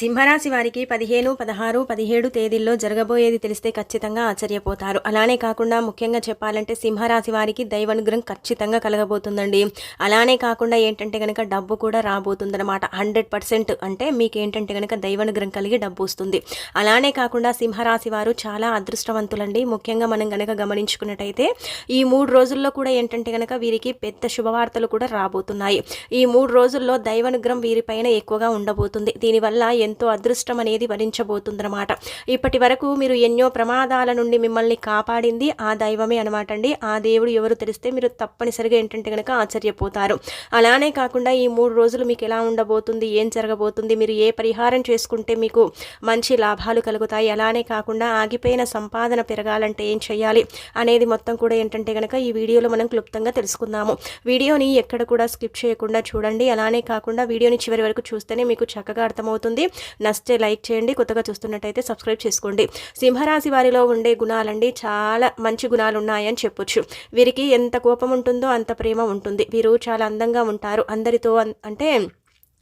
సింహరాశి వారికి పదిహేను పదహారు పదిహేడు తేదీల్లో జరగబోయేది తెలిస్తే ఖచ్చితంగా ఆశ్చర్యపోతారు. అలానే కాకుండా ముఖ్యంగా చెప్పాలంటే సింహరాశి వారికి దైవానుగ్రహం ఖచ్చితంగా కలగబోతుందండి. అలానే కాకుండా ఏంటంటే కనుక డబ్బు కూడా రాబోతుందన్నమాట. హండ్రెడ్ పర్సెంట్ అంటే మీకు ఏంటంటే కనుక దైవానుగ్రహం కలిగి డబ్బు వస్తుంది. అలానే కాకుండా సింహరాశి వారు చాలా అదృష్టవంతులండి. ముఖ్యంగా మనం కనుక గమనించుకున్నట్టయితే ఈ మూడు రోజుల్లో కూడా ఏంటంటే కనుక వీరికి పెద్ద శుభవార్తలు కూడా రాబోతున్నాయి. ఈ మూడు రోజుల్లో దైవానుగ్రహం వీరిపైన ఎక్కువగా ఉండబోతుంది. దీనివల్ల ఎంతో అదృష్టం అనేది వరించబోతుందన్నమాట. ఇప్పటి వరకు మీరు ఎన్నో ప్రమాదాల నుండి మిమ్మల్ని కాపాడింది ఆ దైవమే అనమాట అండి. ఆ దేవుడు ఎవరు తెలిస్తే మీరు తప్పనిసరిగా ఏంటంటే కనుక ఆశ్చర్యపోతారు. అలానే కాకుండా ఈ మూడు రోజులు మీకు ఎలా ఉండబోతుంది ఏం జరగబోతుంది మీరు ఏ పరిహారం చేసుకుంటే మీకు మంచి లాభాలు కలుగుతాయి అలానే కాకుండా ఆగిపోయిన సంపాదన పెరగాలంటే ఏం చేయాలి అనేది మొత్తం కూడా ఏంటంటే కనుక ఈ వీడియోలో మనం క్లుప్తంగా తెలుసుకుందాము. వీడియోని ఎక్కడ కూడా స్కిప్ చేయకుండా చూడండి. అలానే కాకుండా వీడియోని చివరి వరకు చూస్తేనే మీకు చక్కగా అర్థమవుతుంది. నచ్చితే లైక్ చేయండి కొత్తగా చూస్తున్నట్టయితే సబ్స్క్రైబ్ చేసుకోండి. సింహరాశి వారిలో ఉండే గుణాలండి చాలా మంచి గుణాలు ఉన్నాయని చెప్పొచ్చు. వీరికి ఎంత కోపం ఉంటుందో అంత ప్రేమ ఉంటుంది. వీరు చాలా అందంగా ఉంటారు. అందరితో అంటే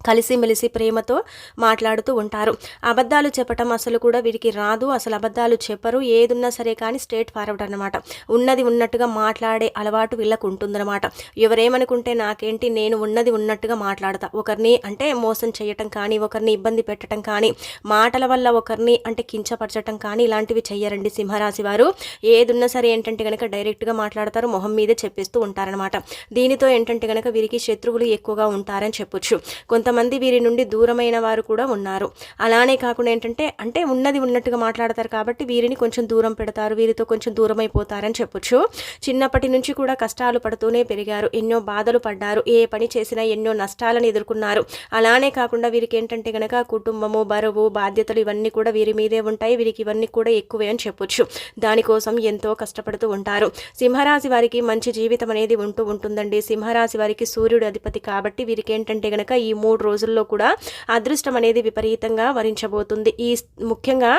కలిసిమెలిసి ప్రేమతో మాట్లాడుతూ ఉంటారు. అబద్ధాలు చెప్పటం అసలు కూడా వీరికి రాదు. అసలు అబద్ధాలు చెప్పరు. ఏదున్నా సరే కానీ స్ట్రేట్ ఫార్వర్డ్ అనమాట ఉన్నది ఉన్నట్టుగా మాట్లాడే అలవాటు వీళ్ళకు ఉంటుందన్నమాట. ఎవరేమనుకుంటే నాకేంటి నేను ఉన్నది ఉన్నట్టుగా మాట్లాడతా. ఒకరిని అంటే మోసం చేయటం కానీ ఒకరిని ఇబ్బంది పెట్టడం కానీ మాటల వల్ల ఒకరిని అంటే కించపరచటం కానీ ఇలాంటివి చెయ్యరండి సింహరాశి వారు. ఏదున్నా సరే ఏంటంటే కనుక డైరెక్ట్గా మాట్లాడతారు మొహం మీదే చెప్పేస్తూ ఉంటారనమాట దీనితో ఏంటంటే కనుక వీరికి శత్రువులు ఎక్కువగా ఉంటారని చెప్పొచ్చు. కొంత కొంతమంది వీరి నుండి దూరమైన వారు కూడా ఉన్నారు. అలానే కాకుండా ఏంటంటే అంటే ఉన్నది ఉన్నట్టుగా మాట్లాడతారు కాబట్టి వీరిని కొంచెం దూరం పెడతారు వీరితో కొంచెం దూరం అయిపోతారని చెప్పొచ్చు. చిన్నప్పటి నుంచి కూడా కష్టాలు పడుతూనే పెరిగారు. ఎన్నో బాధలు పడ్డారు. ఏ పని చేసినా ఎన్నో నష్టాలను ఎదుర్కొన్నారు. అలానే కాకుండా వీరికి ఏంటంటే కనుక కుటుంబము బరువు బాధ్యతలు ఇవన్నీ కూడా వీరి మీదే ఉంటాయి. వీరికి ఇవన్నీ కూడా ఎక్కువే అని చెప్పొచ్చు. దానికోసం ఎంతో కష్టపడుతూ ఉంటారు. సింహరాశి వారికి మంచి జీవితం అనేది ఉంటూ ఉంటుందండి. సింహరాశి వారికి సూర్యుడు అధిపతి కాబట్టి వీరికి ఏంటంటే కనుక ఈ మూడు మూడు రోజుల్లో కూడా అదృష్టం అనేది విపరీతంగా వరించబోతుంది. ఈ ముఖ్యంగా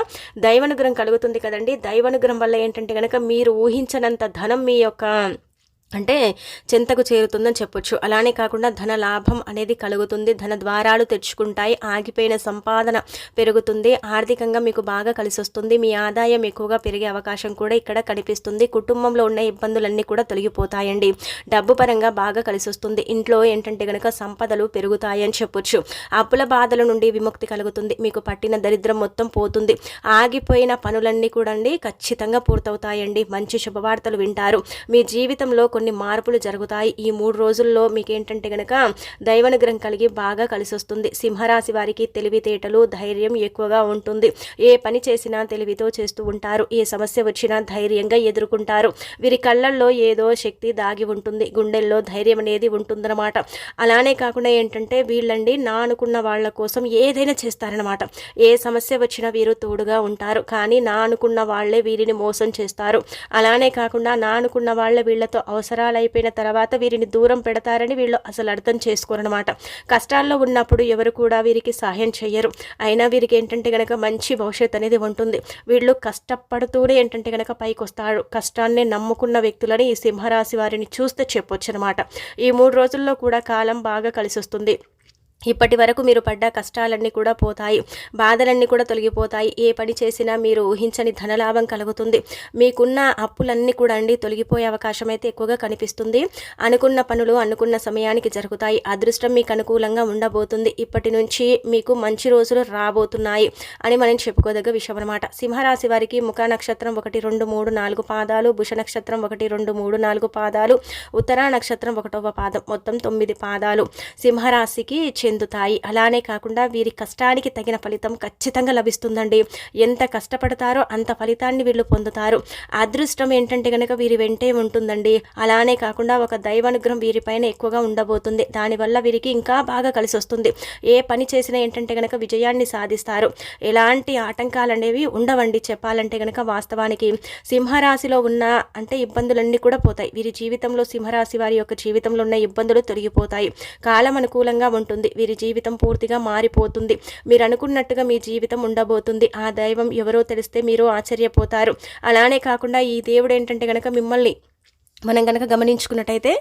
దైవనుగ్రహం కలుగుతుంది కదండి. దైవనుగ్రహం వల్ల ఏంటంటే కనుక మీరు ఊహించనంత ధనం మీ యొక్క అంటే చెంతకు చేరుతుందని చెప్పొచ్చు. అలానే కాకుండా ధన లాభం అనేది కలుగుతుంది. ధన ద్వారాలు తెచ్చుకుంటాయి. ఆగిపోయిన సంపాదన పెరుగుతుంది. ఆర్థికంగా మీకు బాగా కలిసి వస్తుంది మీ ఆదాయం ఎక్కువగా పెరిగే అవకాశం కూడా ఇక్కడ కనిపిస్తుంది. కుటుంబంలో ఉన్న ఇబ్బందులన్నీ కూడా తొలగిపోతాయండి. డబ్బు పరంగా బాగా కలిసి వస్తుంది ఇంట్లో ఏంటంటే కనుక సంపదలు పెరుగుతాయని చెప్పొచ్చు. అప్పుల బాధల నుండి విముక్తి కలుగుతుంది. మీకు పట్టిన దరిద్రం మొత్తం పోతుంది. ఆగిపోయిన పనులన్నీ కూడా ఖచ్చితంగా పూర్తవుతాయండి. మంచి శుభవార్తలు వింటారు. మీ జీవితంలో కొన్ని మార్పులు జరుగుతాయి. ఈ మూడు రోజుల్లో మీకు ఏంటంటే గనక దైవనుగ్రహం కలిగి బాగా కలిసి వస్తుంది సింహరాశి వారికి తెలివితేటలు ధైర్యం ఎక్కువగా ఉంటుంది. ఏ పని చేసినా తెలివితో చేస్తూ ఉంటారు. ఏ సమస్య వచ్చినా ధైర్యంగా ఎదుర్కొంటారు. వీరి కళ్ళల్లో ఏదో శక్తి దాగి ఉంటుంది. గుండెల్లో ధైర్యం అనేది ఉంటుందన్నమాట. అలానే కాకుండా ఏంటంటే వీళ్ళండి నా అనుకున్న వాళ్ళ కోసం ఏదైనా చేస్తారనమాట ఏ సమస్య వచ్చినా వీరు తోడుగా ఉంటారు. కానీ నా అనుకున్న వాళ్ళే వీరిని మోసం చేస్తారు. అలానే కాకుండా నా అనుకున్న వాళ్ళ వీళ్ళతో అవసరం అవసరాలైపోయిన అయిపోయిన తర్వాత వీరిని దూరం పెడతారని వీళ్ళు అసలు అర్థం చేసుకోరనమాట కష్టాల్లో ఉన్నప్పుడు ఎవరు కూడా వీరికి సహాయం చేయరు అయినా వీరికి ఏంటంటే కనుక మంచి భవిష్యత్ అనేది ఉంటుంది. వీళ్ళు కష్టపడుతూనే ఏంటంటే కనుక పైకి వస్తారు కష్టాన్ని నమ్ముకున్న వ్యక్తులని ఈ సింహరాశి వారిని చూస్తే చెప్పొచ్చు అనమాట ఈ మూడు రోజుల్లో కూడా కాలం బాగా కలిసి వస్తుంది ఇప్పటి వరకు మీరు పడ్డ కష్టాలన్నీ కూడా పోతాయి. బాధలన్నీ కూడా తొలగిపోతాయి. ఏ పని చేసినా మీరు ఊహించని ధనలాభం కలుగుతుంది. మీకున్న అప్పులన్నీ కూడా అండి తొలగిపోయే అవకాశం అయితే ఎక్కువగా కనిపిస్తుంది. అనుకున్న పనులు అనుకున్న సమయానికి జరుగుతాయి. అదృష్టం మీకు అనుకూలంగా ఉండబోతుంది. ఇప్పటి నుంచి మీకు మంచి రోజులు రాబోతున్నాయి అని మనం చెప్పుకోదగ్గ విషయం అనమాట సింహరాశి వారికి ముఖ నక్షత్రం ఒకటి రెండు మూడు నాలుగు పాదాలు భుష నక్షత్రం ఒకటి రెండు మూడు నాలుగు పాదాలు ఉత్తరా నక్షత్రం ఒకటవ పాదం. మొత్తం తొమ్మిది పాదాలు. సింహరాశికి చెందుతాయి. అలానే కాకుండా వీరి కష్టానికి తగిన ఫలితం ఖచ్చితంగా లభిస్తుందండి. ఎంత కష్టపడతారో అంత ఫలితాన్ని వీళ్ళు పొందుతారు. అదృష్టం ఏంటంటే కనుక వీరి వెంటే ఉంటుందండి. అలానే కాకుండా ఒక దైవానుగ్రహం వీరిపైన ఎక్కువగా ఉండబోతుంది. దానివల్ల వీరికి ఇంకా బాగా కలిసి వస్తుంది ఏ పని చేసినా ఏంటంటే కనుక విజయాన్ని సాధిస్తారు. ఎలాంటి ఆటంకాలు అనేవి ఉండవండి చెప్పాలంటే కనుక వాస్తవానికి. సింహరాశిలో ఉన్న అంటే ఇబ్బందులన్నీ కూడా పోతాయి. వీరి జీవితంలో సింహరాశి వారి యొక్క జీవితంలో ఉన్న ఇబ్బందులు తొలగిపోతాయి. కాలం అనుకూలంగా ఉంటుంది. వీరి జీవితం పూర్తిగా మారిపోతుంది. మీరు అనుకున్నట్టుగా మీ జీవితం ఉండబోతుంది. ఆ దైవం ఎవరో తెలిస్తే మీరు ఆశ్చర్యపోతారు. అలానే కాకుండా ఈ దేవుడు ఏంటంటే కనుక మిమ్మల్ని మనం కనుక గమనించుకున్నట్టయితే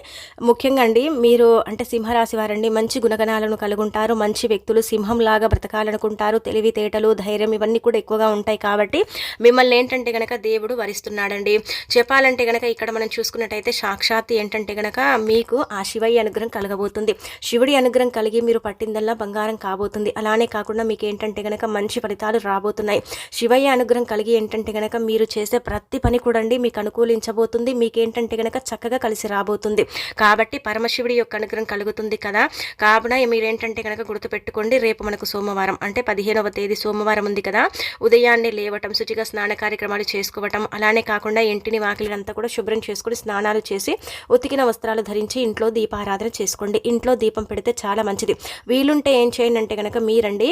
ముఖ్యంగా అండి మీరు అంటే సింహరాశి వారండి మంచి గుణగణాలను కలుగుంటారు మంచి వ్యక్తులు సింహంలాగా బ్రతకాలనుకుంటారు తెలివితేటలు ధైర్యం ఇవన్నీ కూడా ఎక్కువగా ఉంటాయి కాబట్టి మిమ్మల్ని ఏంటంటే గనక దేవుడు వరిస్తున్నాడండి. చెప్పాలంటే గనక ఇక్కడ మనం చూసుకున్నట్టయితే సాక్షాత్ ఏంటంటే గనక మీకు ఆ శివయ్య అనుగ్రహం కలగబోతుంది. శివుడి అనుగ్రహం కలిగి మీరు పట్టిందల్లా బంగారం కాబోతుంది. అలానే కాకుండా మీకు ఏంటంటే గనక మంచి ఫలితాలు రాబోతున్నాయి. శివయ్య అనుగ్రహం కలిగి ఏంటంటే గనక మీరు చేసే ప్రతి పని కూడా మీకు అనుకూలించబోతుంది. మీకేంటంటే గనక కనుక చక్కగా కలిసి రాబోతుంది. కాబట్టి పరమశివుడి యొక్క అనుగ్రహం కలుగుతుంది కదా. కావున మీరేంటంటే కనుక గుర్తుపెట్టుకోండి రేపు మనకు సోమవారం అంటే పదిహేనవ తేదీ సోమవారం ఉంది కదా. ఉదయాన్నే లేవటం శుచిగా స్నాన కార్యక్రమాలు చేసుకోవటం అలానే కాకుండా ఇంటిని వాకిలినంతా కూడా శుభ్రం చేసుకుని స్నానాలు చేసి ఉతికిన వస్త్రాలు ధరించి ఇంట్లో దీపారాధన చేసుకోండి. ఇంట్లో దీపం పెడితే చాలా మంచిది. వీలుంటే ఏం చేయండి అంటే కనుక మీరండి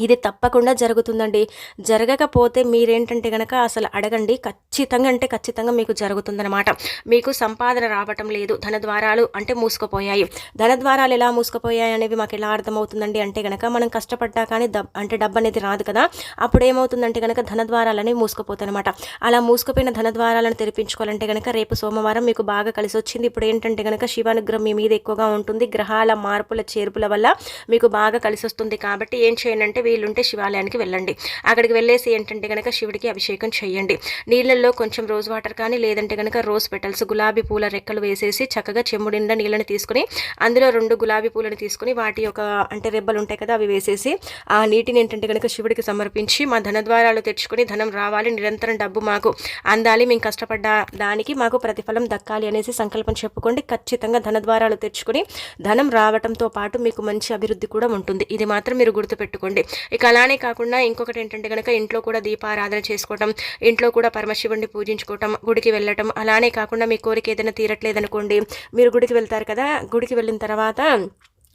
ఇది తప్పకుండా జరుగుతుందండి. జరగకపోతే మీరేంటంటే కనుక అసలు అడగండి. ఖచ్చితంగా అంటే ఖచ్చితంగా మీకు జరుగుతుందనమాట మీకు సంపాదన రావటం లేదు. ధన ద్వారాలు అంటే మూసుకుపోయాయి. ధన ద్వారాలు ఎలా మూసుకుపోయాయి అనేవి మాకు ఎలా అర్థమవుతుందండి అంటే కనుక మనం కష్టపడ్డా కానీ దబ్ అంటే డబ్బు అనేది రాదు కదా. అప్పుడు ఏమవుతుందంటే కనుక ధన ద్వారాలని మూసుకుపోతాయి అనమాట అలా మూసుకుపోయిన ధన ద్వారాలను తెరిపించుకోవాలంటే కనుక రేపు సోమవారం మీకు బాగా కలిసి వచ్చింది ఇప్పుడు ఏంటంటే కనుక శివానుగ్రహం మీ మీద ఎక్కువగా ఉంటుంది. గ్రహాల మార్పుల చేర్పుల వల్ల మీకు బాగా కలిసి వస్తుంది కాబట్టి ఏం చేయండి వీలుంటే శివాలయానికి వెళ్ళండి. అక్కడికి వెళ్ళేసి ఏంటంటే కనుక శివుడికి అభిషేకం చేయండి. నీళ్ళల్లో కొంచెం రోజ్ వాటర్ కానీ లేదంటే కనుక రోజ్ పెటల్స్ గులాబీ పూల రెక్కలు వేసేసి చక్కగా చెమ్ముడి నిండా నీళ్ళని తీసుకుని అందులో రెండు గులాబీ పూలను తీసుకుని వాటి యొక్క అంటే రెబ్బలు ఉంటాయి కదా అవి వేసేసి ఆ నీటిని ఏంటంటే కనుక శివుడికి సమర్పించి మా ధనద్వారాలు తెచ్చుకొని ధనం రావాలి నిరంతరం డబ్బు మాకు అందాలి మేము కష్టపడ్డ దానికి మాకు ప్రతిఫలం దక్కాలి అనేసి సంకల్పం చెప్పుకోండి. ఖచ్చితంగా ధనద్వారాలు తెచ్చుకొని ధనం రావడంతో పాటు మీకు మంచి అభివృద్ధి కూడా ఉంటుంది. ఇది మాత్రం మీరు గుర్తుపెట్టుకోండి. ఇక అలానే కాకుండా ఇంకొకటి ఏంటంటే కనుక ఇంట్లో కూడా దీపారాధన చేసుకోవటం ఇంట్లో కూడా పరమశివుణ్ణి పూజించుకోవటం గుడికి వెళ్ళటం అలానే కాకుండా మీ కోరిక ఏదైనా తీరట్లేదనుకోండి మీరు గుడికి వెళ్తారు కదా గుడికి వెళ్ళిన తర్వాత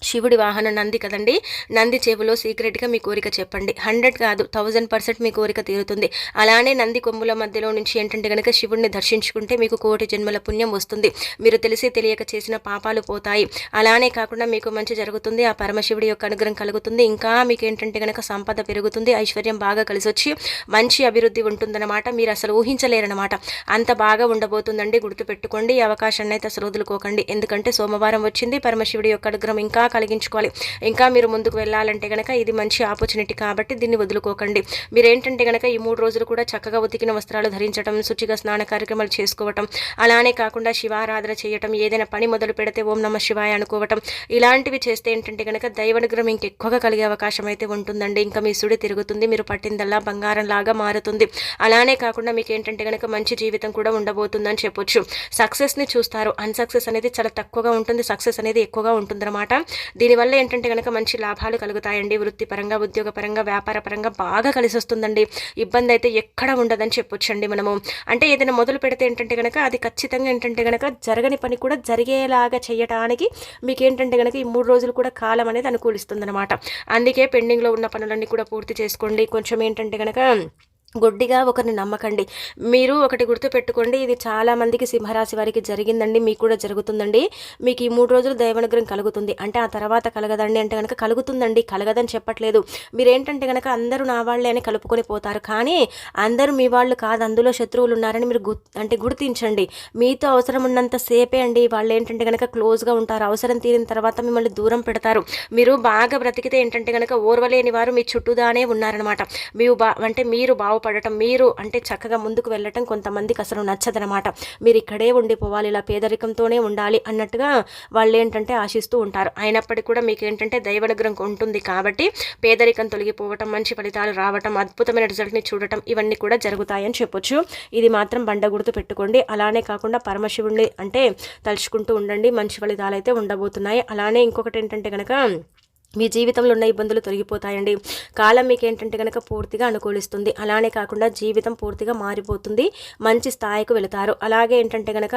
శివుడి వాహనం నంది కదండి? నంది చెవులో సీక్రెట్గా మీ కోరిక చెప్పండి. హండ్రెడ్ కాదు థౌజండ్ పర్సెంట్ మీ కోరిక తీరుతుంది. అలానే నంది కొమ్ముల మధ్యలో నుంచి ఏంటంటే కనుక శివుడిని దర్శించుకుంటే మీకు కోటి జన్మల పుణ్యం వస్తుంది. మీరు తెలిసి తెలియక చేసిన పాపాలు పోతాయి. అలానే కాకుండా మీకు మంచి జరుగుతుంది. ఆ పరమశివుడి యొక్క అనుగ్రహం కలుగుతుంది. ఇంకా మీకు ఏంటంటే కనుక సంపద పెరుగుతుంది. ఐశ్వర్యం బాగా కలిసి వచ్చి మంచి అభివృద్ధి ఉంటుందన్నమాట. మీరు అసలు ఊహించలేరనమాట అంత బాగా ఉండబోతుందండి. గుర్తుపెట్టుకోండి. ఈ అవకాశాన్ని అయితే అసలు వదులుకోకండి. ఎందుకంటే సోమవారం వచ్చింది. పరమశివుడి యొక్క అనుగ్రహం ఇంకా కలిగించుకోవాలి. ఇంకా మీరు ముందుకు వెళ్ళాలంటే కనుక ఇది మంచి ఆపర్చునిటీ కాబట్టి దీన్ని వదులుకోకండి. మీరు ఏంటంటే కనుక ఈ మూడు రోజులు కూడా చక్కగా ఉతికిన వస్త్రాలు ధరించడం శుచిగా స్నాన కార్యక్రమాలు చేసుకోవటం అలానే కాకుండా శివారాధన చేయటం ఏదైనా పని మొదలు పెడితే ఓం నమ శివాయ అనుకోవటం ఇలాంటివి చేస్తే ఏంటంటే కనుక దైవనుగ్రహం ఇంకెక్కువగా కలిగే అవకాశం అయితే ఉంటుందండి. ఇంకా మీ సుడి తిరుగుతుంది మీరు పట్టిందల్లా బంగారం లాగా మారుతుంది. అలానే కాకుండా మీకు ఏంటంటే కనుక మంచి జీవితం కూడా ఉండబోతుందని చెప్పొచ్చు. సక్సెస్ని చూస్తారు. అన్సక్సెస్ అనేది చాలా తక్కువగా ఉంటుంది. సక్సెస్ అనేది ఎక్కువగా ఉంటుందన్నమాట. దీనివల్ల ఏంటంటే కనుక మంచి లాభాలు కలుగుతాయండి వృత్తిపరంగా ఉద్యోగపరంగా వ్యాపార పరంగా బాగా కలిసి వస్తుందండి ఇబ్బంది అయితే ఎక్కడ ఉండదని చెప్పొచ్చండి మనము. అంటే ఏదైనా మొదలు పెడితే ఏంటంటే కనుక అది ఖచ్చితంగా ఏంటంటే కనుక జరగని పని కూడా జరిగేలాగా చేయడానికి మీకు ఏంటంటే కనుక ఈ మూడు రోజులు కూడా కాలం అనేది అనుకూలిస్తుంది అనమాట అందుకే పెండింగ్లో ఉన్న పనులన్నీ కూడా పూర్తి చేసుకోండి. కొంచెం ఏంటంటే కనుక గుడ్డిగా ఒకరిని నమ్మకండి. మీరు ఒకటి గుర్తుపెట్టుకోండి ఇది చాలామందికి సింహరాశి వారికి జరిగిందండి మీకు కూడా జరుగుతుందండి. మీకు ఈ మూడు రోజులు దైవనుగ్రహం కలుగుతుంది. అంటే ఆ తర్వాత కలగదండి అంటే కనుక కలుగుతుందండి కలగదని చెప్పట్లేదు. మీరేంటంటే కనుక అందరూ నా వాళ్ళే అని కలుపుకొని పోతారు. కానీ అందరూ మీ వాళ్ళు కాదు అందులో శత్రువులు ఉన్నారని మీరు గు అంటే గుర్తించండి. మీతో అవసరం ఉన్నంత సేపే అండి. వాళ్ళు ఏంటంటే కనుక క్లోజ్గా ఉంటారు. అవసరం తీరిన తర్వాత మిమ్మల్ని దూరం పెడతారు. మీరు బాగా బ్రతికితే ఏంటంటే కనుక ఓర్వలేని వారు మీ చుట్టూదానే ఉన్నారనమాట మీరు బా అంటే మీరు బావు బాగుపడటం మీరు అంటే చక్కగా ముందుకు వెళ్ళటం కొంతమందికి అసలు నచ్చదనమాట. మీరు ఇక్కడే ఉండిపోవాలి ఇలా పేదరికంతోనే ఉండాలి అన్నట్టుగా వాళ్ళు ఏంటంటే ఆశిస్తూ ఉంటారు. అయినప్పటికీ కూడా మీకు ఏంటంటే దైవనుగ్రహం ఉంటుంది కాబట్టి పేదరికం తొలగిపోవటం మంచి ఫలితాలు రావటం అద్భుతమైన రిజల్ట్ని చూడటం ఇవన్నీ కూడా జరుగుతాయని చెప్పొచ్చు. ఇది మాత్రం బండ గుర్తు పెట్టుకోండి. అలానే కాకుండా పరమశివుణ్ణి అంటే తలుచుకుంటూ ఉండండి. మంచి ఫలితాలు అయితే ఉండబోతున్నాయి. అలానే ఇంకొకటి ఏంటంటే కనుక మీ జీవితంలో ఉన్న ఇబ్బందులు తొలగిపోతాయండి. కాలం మీకు ఏంటంటే కనుక పూర్తిగా అనుకూలిస్తుంది. అలానే కాకుండా జీవితం పూర్తిగా మారిపోతుంది. మంచి స్థాయికి వెళతారు. అలాగే ఏంటంటే కనుక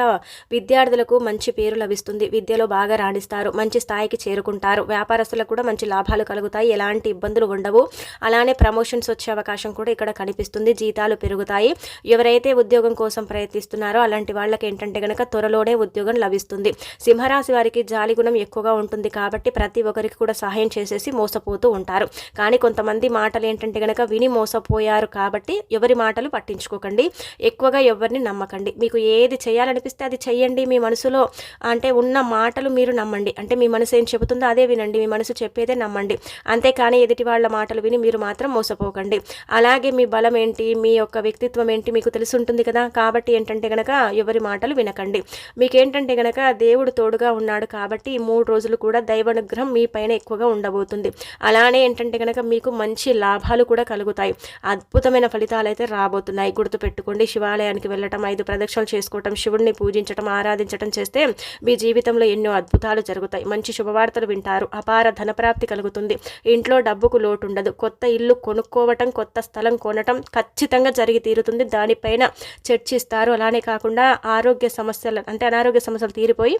విద్యార్థులకు మంచి పేరు లభిస్తుంది. విద్యలో బాగా రాణిస్తారు. మంచి స్థాయికి చేరుకుంటారు. వ్యాపారస్తులకు కూడా మంచి లాభాలు కలుగుతాయి. ఎలాంటి ఇబ్బందులు ఉండవు. అలానే ప్రమోషన్స్ వచ్చే అవకాశం కూడా ఇక్కడ కనిపిస్తుంది. జీతాలు పెరుగుతాయి. ఎవరైతే ఉద్యోగం కోసం ప్రయత్నిస్తున్నారో అలాంటి వాళ్ళకి ఏంటంటే కనుక త్వరలోనే ఉద్యోగం లభిస్తుంది. సింహరాశి వారికి జాలి గుణం ఎక్కువగా ఉంటుంది కాబట్టి ప్రతి ఒక్కరికి కూడా సహాయం సహాయం చేసేసి మోసపోతూ ఉంటారు. కానీ కొంతమంది మాటలు ఏంటంటే కనుక విని మోసపోయారు కాబట్టి ఎవరి మాటలు పట్టించుకోకండి. ఎక్కువగా ఎవరిని నమ్మకండి. మీకు ఏది చేయాలనిపిస్తే అది చెయ్యండి మీ మనసులో. అంటే ఉన్న మాటలు మీరు నమ్మండి. అంటే మీ మనసు ఏం చెబుతుందో అదే వినండి. మీ మనసు చెప్పేదే నమ్మండి. అంతేకాని ఎదుటి వాళ్ళ మాటలు విని మీరు మాత్రం మోసపోకండి. అలాగే మీ బలం ఏంటి? మీ యొక్క వ్యక్తిత్వం ఏంటి? మీకు తెలిసి ఉంటుంది కదా. కాబట్టి ఏంటంటే గనక ఎవరి మాటలు వినకండి. మీకేంటంటే గనక దేవుడు తోడుగా ఉన్నాడు కాబట్టి ఈ మూడు రోజులు కూడా దైవానుగ్రహం మీ పైన ఎక్కువగా ఉండబోతుంది. అలానే ఏంటంటే కనుక మీకు మంచి లాభాలు కూడా కలుగుతాయి. అద్భుతమైన ఫలితాలు అయితే రాబోతున్నాయి. గుర్తుపెట్టుకోండి శివాలయానికి వెళ్ళటం ఐదు ప్రదక్షిణలు చేసుకోవటం శివుడిని పూజించటం ఆరాధించటం చేస్తే మీ జీవితంలో ఎన్నో అద్భుతాలు జరుగుతాయి. మంచి శుభవార్తలు వింటారు. అపార ధనప్రాప్తి కలుగుతుంది. ఇంట్లో డబ్బుకు లోటు ఉండదు కొత్త ఇల్లు కొనుక్కోవటం కొత్త స్థలం కొనటం ఖచ్చితంగా జరిగి తీరుతుంది. దానిపైన చర్చిస్తారు. అలానే కాకుండా ఆరోగ్య సమస్యలు అంటే అనారోగ్య సమస్యలు తీరిపోయి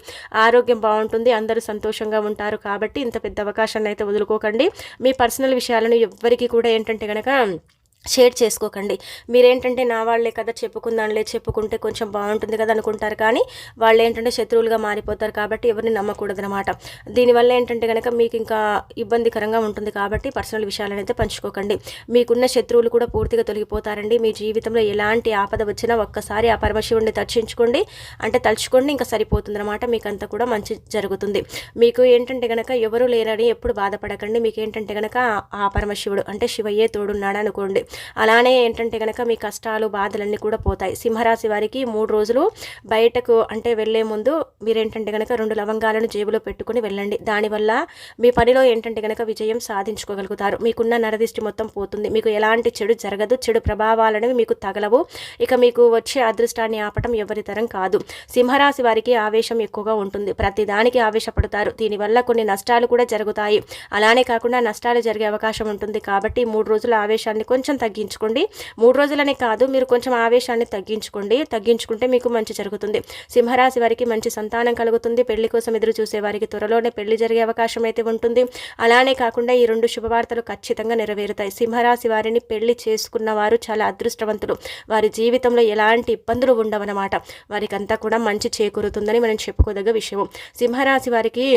ఆరోగ్యం బాగుంటుంది. అందరూ సంతోషంగా ఉంటారు. కాబట్టి ఇంత పెద్ద అవకాశం విషయాలను అయితే వదులుకోకండి. మీ పర్సనల్ విషయాలను ఎవ్వరికీ కూడా ఏంటంటే కనుక షేర్ చేసుకోకండి. మీరేంటంటే నా వాళ్ళే కదా చెప్పుకుందాంలే చెప్పుకుంటే కొంచెం బాగుంటుంది కదా అనుకుంటారు. కానీ వాళ్ళు ఏంటంటే శత్రువులుగా మారిపోతారు కాబట్టి ఎవరిని నమ్మకూడదు అనమాట దీనివల్ల ఏంటంటే కనుక మీకు ఇంకా ఇబ్బందికరంగా ఉంటుంది కాబట్టి పర్సనల్ విషయాలను అయితే పంచుకోకండి. మీకున్న శత్రువులు కూడా పూర్తిగా తొలగిపోతారండి. మీ జీవితంలో ఎలాంటి ఆపద వచ్చినా ఒక్కసారి ఆ పరమశివుడిని దర్శించుకోండి. అంటే తలుచుకోండి ఇంకా సరిపోతుంది అనమాట మీకు అంతా కూడా మంచి జరుగుతుంది. మీకు ఏంటంటే కనుక ఎవరు లేరని ఎప్పుడు బాధపడకండి. మీకు ఏంటంటే కనుక ఆ పరమశివుడు అంటే శివయ్యే తోడున్నాడు అనుకోండి అలానే ఏంటంటే కనుక మీ కష్టాలు బాధలన్నీ కూడా పోతాయి. సింహరాశి వారికి మూడు రోజులు బయటకు అంటే వెళ్ళే ముందు మీరేంటంటే కనుక రెండు లవంగాలను జేబులో పెట్టుకుని వెళ్ళండి. దానివల్ల మీ పనిలో ఏంటంటే కనుక విజయం సాధించుకోగలుగుతారు. మీకున్న నరదిష్టి మొత్తం పోతుంది. మీకు ఎలాంటి చెడు జరగదు. చెడు ప్రభావాలనేవి మీకు తగలవు. ఇక మీకు వచ్చే అదృష్టాన్ని ఆపటం ఎవరి తరం కాదు. సింహరాశి వారికి ఆవేశం ఎక్కువగా ఉంటుంది. ప్రతి దానికి ఆవేశపడతారు. దీనివల్ల కొన్ని నష్టాలు కూడా జరుగుతాయి. అలానే కాకుండా నష్టాలు జరిగే అవకాశం ఉంటుంది. కాబట్టి మూడు రోజుల ఆవేశాన్ని కొంచెం తగ్గించుకోండి. మూడు రోజులనే కాదు మీరు కొంచెం ఆవేశాన్ని తగ్గించుకోండి. తగ్గించుకుంటే మీకు మంచి జరుగుతుంది. సింహరాశి వారికి మంచి సంతానం కలుగుతుంది. పెళ్ళి కోసం ఎదురు చూసే వారికి త్వరలోనే పెళ్ళి జరిగే అవకాశం అయితే ఉంటుంది. అలానే కాకుండా ఈ రెండు శుభవార్తలు ఖచ్చితంగా నెరవేరుతాయి. సింహరాశి వారిని పెళ్ళి చేసుకున్న వారు చాలా అదృష్టవంతులు. వారి జీవితంలో ఎలాంటి ఇబ్బందులు ఉండవన్నమాట. వారికి అంతా కూడా మంచి చేకూరుతుందని మనం చెప్పుకోదగ్గ విషయం సింహరాశి వారికి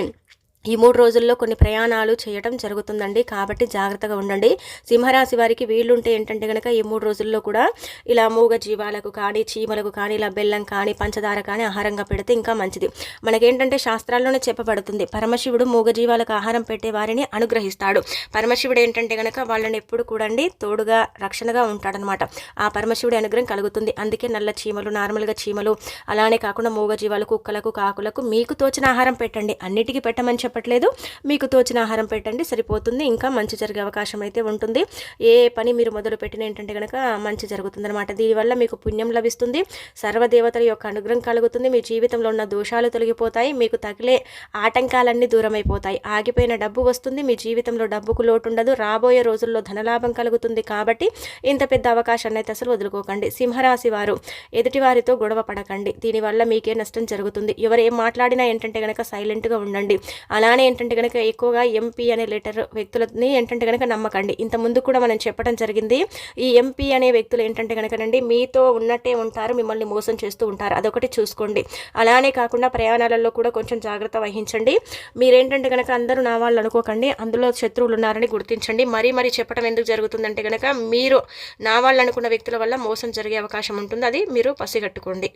ఈ మూడు రోజుల్లో కొన్ని ప్రయాణాలు చేయటం జరుగుతుందండి. కాబట్టి జాగ్రత్తగా ఉండండి. సింహరాశి వారికి వీళ్ళుంటే ఏంటంటే కనుక ఈ మూడు రోజుల్లో కూడా ఇలా మూగ జీవాలకు కానీ చీమలకు కానీ ఇలా బెల్లం కానీ పంచదార కానీ ఆహారంగా పెడితే ఇంకా మంచిది. మనకేంటంటే శాస్త్రాల్లోనే చెప్పబడుతుంది. పరమశివుడు మూగ జీవాలకు ఆహారం పెట్టే వారిని అనుగ్రహిస్తాడు. పరమశివుడు ఏంటంటే కనుక వాళ్ళని ఎప్పుడు కూడండి తోడుగా రక్షణగా ఉంటాడనమాట. ఆ పరమశివుడి అనుగ్రహం కలుగుతుంది. అందుకే నల్ల చీమలు నార్మల్గా చీమలు అలానే కాకుండా మూగ జీవాలు కుక్కలకు కాకులకు మీకు తోచిన ఆహారం పెట్టండి. అన్నిటికీ పెట్టమని చెప్పట్లేదు మీకు తోచిన ఆహారం పెట్టండి సరిపోతుంది. ఇంకా మంచి జరిగే అవకాశం అయితే ఉంటుంది. ఏ పని మీరు మొదలు పెట్టిన ఏంటంటే కనుక మంచి జరుగుతుంది అనమాట దీనివల్ల మీకు పుణ్యం లభిస్తుంది. సర్వదేవతల యొక్క అనుగ్రహం కలుగుతుంది. మీ జీవితంలో ఉన్న దోషాలు తొలగిపోతాయి. మీకు తగిలే ఆటంకాలన్నీ దూరమైపోతాయి. ఆగిపోయిన డబ్బు వస్తుంది. మీ జీవితంలో డబ్బుకు లోటు ఉండదు రాబోయే రోజుల్లో ధనలాభం కలుగుతుంది కాబట్టి ఇంత పెద్ద అవకాశాన్ని అయితే అసలు వదులుకోకండి. సింహరాశి వారు ఎదుటివారితో గొడవ పడకండి. దీనివల్ల మీకే నష్టం జరుగుతుంది. ఎవరు ఏం మాట్లాడినా ఏంటంటే కనుక సైలెంట్గా ఉండండి. అలానే ఏంటంటే కనుక ఎక్కువగా ఎంపీ అనే లెటర్ వ్యక్తులని ఏంటంటే కనుక నమ్మకండి. ఇంత ముందు కూడా మనం చెప్పడం జరిగింది. ఈ ఎంపీ అనే వ్యక్తులు ఏంటంటే కనుకనండి మీతో ఉన్నట్టే ఉంటారు మిమ్మల్ని మోసం చేస్తూ ఉంటారు. అదొకటి చూసుకోండి. అలానే కాకుండా ప్రయాణాలలో కూడా కొంచెం జాగ్రత్త వహించండి. మీరేంటంటే కనుక అందరూ నా వాళ్ళు అనుకోకండి. అందులో శత్రువులు ఉన్నారని గుర్తించండి. మరీ మరీ చెప్పడం ఎందుకు జరుగుతుందంటే కనుక మీరు నా వాళ్ళు అనుకున్న వ్యక్తుల వల్ల మోసం జరిగే అవకాశం ఉంటుంది. అది మీరు పసిగట్టుకోండి.